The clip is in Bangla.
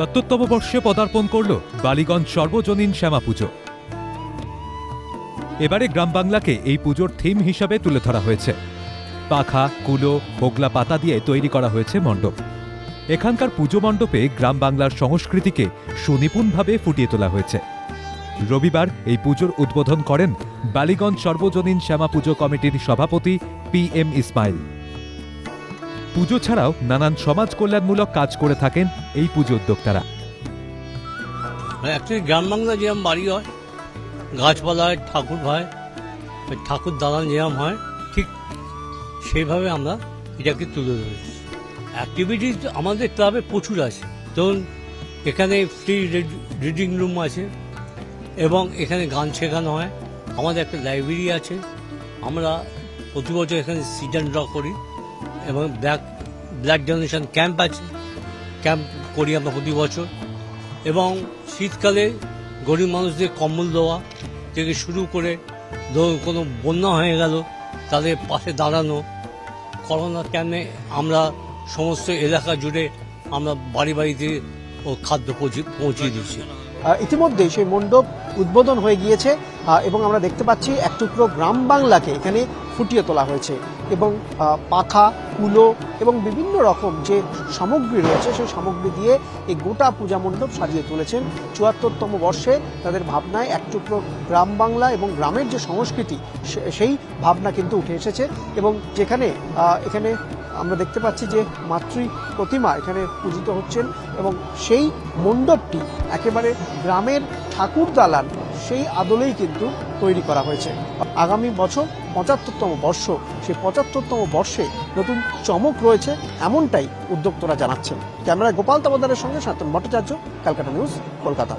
চুয়াত্তরতম বর্ষে পদার্পণ করল বালিগঞ্জ সর্বজনীন শ্যামা পুজো এবারে গ্রাম বাংলাকে এই পুজোর থিম হিসাবে তুলে ধরা হয়েছে। পাখা, কুলো, হোগলা পাতা দিয়ে তৈরি করা হয়েছে মণ্ডপ। এখানকার পুজো মণ্ডপে গ্রাম বাংলার সংস্কৃতিকে সুনিপুণভাবে ফুটিয়ে তোলা হয়েছে। রবিবার এই পুজোর উদ্বোধন করেন বালিগঞ্জ সর্বজনীন শ্যামা পুজো কমিটির সভাপতি পি এম ইসমাইল। পুজো ছাড়াও নানান সমাজ কল্যাণমূলক কাজ করে থাকেন এই পুজো উদ্যোক্তারা। অ্যাকচুয়ালি গ্রাম বাংলা যেরকম বাড়ি হয়, গাছপালা হয়, ঠাকুর হয় ঠাকুর দালান যেরকম হয়, ঠিক সেইভাবে আমরা এটাকে তুলে ধরেছি। অ্যাক্টিভিটিস আমাদের ক্লাবে প্রচুর আছে। ধরুন, এখানে ফ্রি রিডিং রুম আছে এবং এখানে গান শেখানো হয়। আমাদের একটা লাইব্রেরি আছে। আমরা প্রতি বছর এখানে সিজন ড্র করি। এবং ব্ল্যাক ব্লাড ডোনেশন ক্যাম্প আছে। ক্যাম্প করি আমরা প্রতি বছর। এবং শীতকালে গরিব মানুষদের কম্বল দেওয়া থেকে শুরু করে ধরুন কোনো বন্যা হয়ে গেল, তাদের পাশে দাঁড়ানো। করোনা ক্যাম্পে আমরা সমস্ত এলাকা জুড়ে আমরা বাড়ি বাড়িতে ও খাদ্য পৌঁছে, পৌঁছিয়ে দিচ্ছি ইতিমধ্যে সেই মণ্ডপ উদ্বোধন হয়ে গিয়েছে। এবং আমরা দেখতে পাচ্ছি এক টুকরো গ্রাম বাংলাকে। এখানে ফুটিয়ে তোলা হয়েছে এবং পাখা, কুলো এবং বিভিন্ন রকম যে সামগ্রী রয়েছে, সেই সামগ্রী দিয়ে এই গোটা পূজা মণ্ডপ সাজিয়ে তুলেছেন। চুয়াত্তরতম বর্ষে তাদের ভাবনায় এক টুকরো গ্রাম বাংলা এবং গ্রামের যে সংস্কৃতি সেই ভাবনা কিন্তু উঠে এসেছে এবং যেখানে এখানে আমরা দেখতে পাচ্ছি যে মাতৃ প্রতিমা এখানে পূজিত হচ্ছেন এবং সেই মণ্ডপটি একেবারে গ্রামের ঠাকুর দালান সেই আদলেই কিন্তু তৈরি করা হয়েছে। আগামী বছর পঁচাত্তরতম বর্ষ, সেই পঁচাত্তরতম বর্ষে নতুন চমক রয়েছে এমনটাই উদ্যোক্তরা জানাচ্ছেন। ক্যামেরায় গোপাল তাবাদারের সঙ্গে সাতন ভট্টাচার্য, ক্যালকাটা নিউজ, কলকাতা।